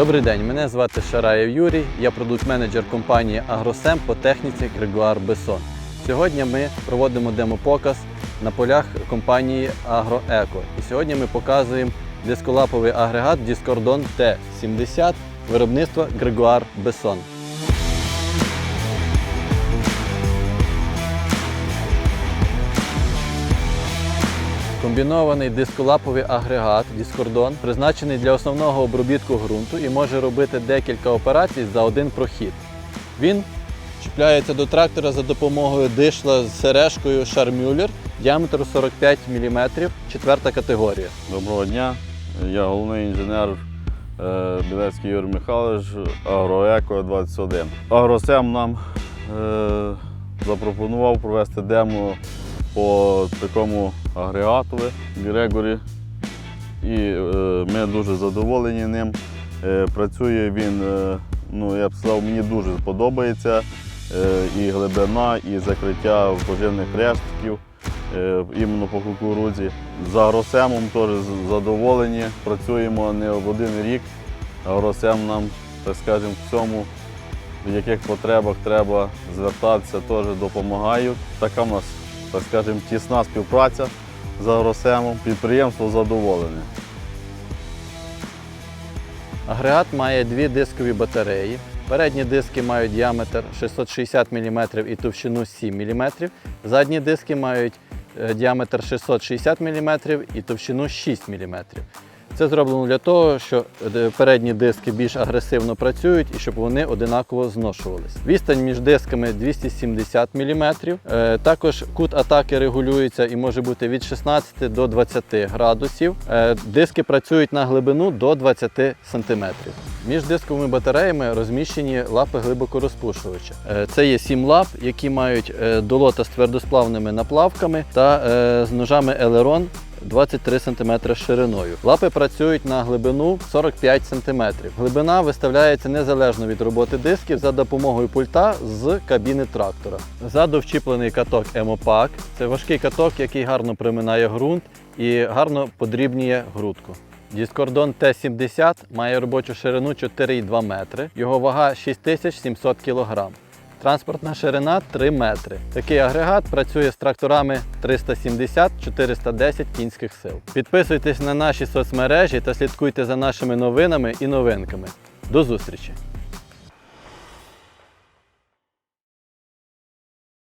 Добрий день, мене звати Шараєв Юрій, я продукт-менеджер компанії Агросем по техніці Грегуар Бесон. Сьогодні ми проводимо демопоказ на полях компанії Агроеко. І сьогодні ми показуємо дисколаповий агрегат Discordon T70 виробництва Грегуар Бесон. Комбінований дисколаповий агрегат Discordon призначений для основного обробітку ґрунту і може робити декілька операцій за один прохід. Він чіпляється до трактора за допомогою дишла з сережкою Шармюллер діаметру 45 мм, четверта категорія. Доброго дня. Я головний інженер е, Білецький Юрій Михайлович, Агроеко 21. Агросем нам е, запропонував провести демо по такому агрегатові Грегорі. І е, ми дуже задоволені ним. Е, працює він, е, ну я б сказав, мені дуже подобається. Е, і глибина, і закриття поживних рештків е, іменно по кукурудзі. З агросемом теж задоволені. Працюємо не в один рік. Агросем нам, так скажемо, в цьому, в яких потребах треба звертатися, теж допомагають. Така в нас, так скажемо, тісна співпраця з агросемом. Підприємство задоволене. Агрегат має дві дискові батареї. Передні диски мають діаметр 660 мм і товщину 7 мм. Задні диски мають е, діаметр 660 мм і товщину 6 мм. Це зроблено для того, щоб е, передні диски більш агресивно працюють і щоб вони одинаково зношувалися. Відстань між дисками 270 мм. Також кут атаки регулюється і може бути від 16 до 20 градусів. Е, Диски працюють на глибину до 20 см. Між дисковими батареями розміщені лапи глибокорозпушувача. Е, Це є 7 лап, які мають е, долота з твердосплавними наплавками та е, з ножами Елерон 23 см шириною. Лапи працюють на глибину 45 см. Глибина виставляється незалежно від роботи дисків за допомогою пульта з кабіни трактора. Ззаду вчіплений каток Емопак. Це важкий каток, який гарно приминає ґрунт і гарно подрібнює грудку. Діскордон Т-70 має робочу ширину 4,2 метри, його вага 6700 кг. Транспортна ширина 3 метри. Такий агрегат працює з тракторами 370-410 кінських сил. Підписуйтесь на наші соцмережі та слідкуйте за нашими новинами і новинками. До зустрічі!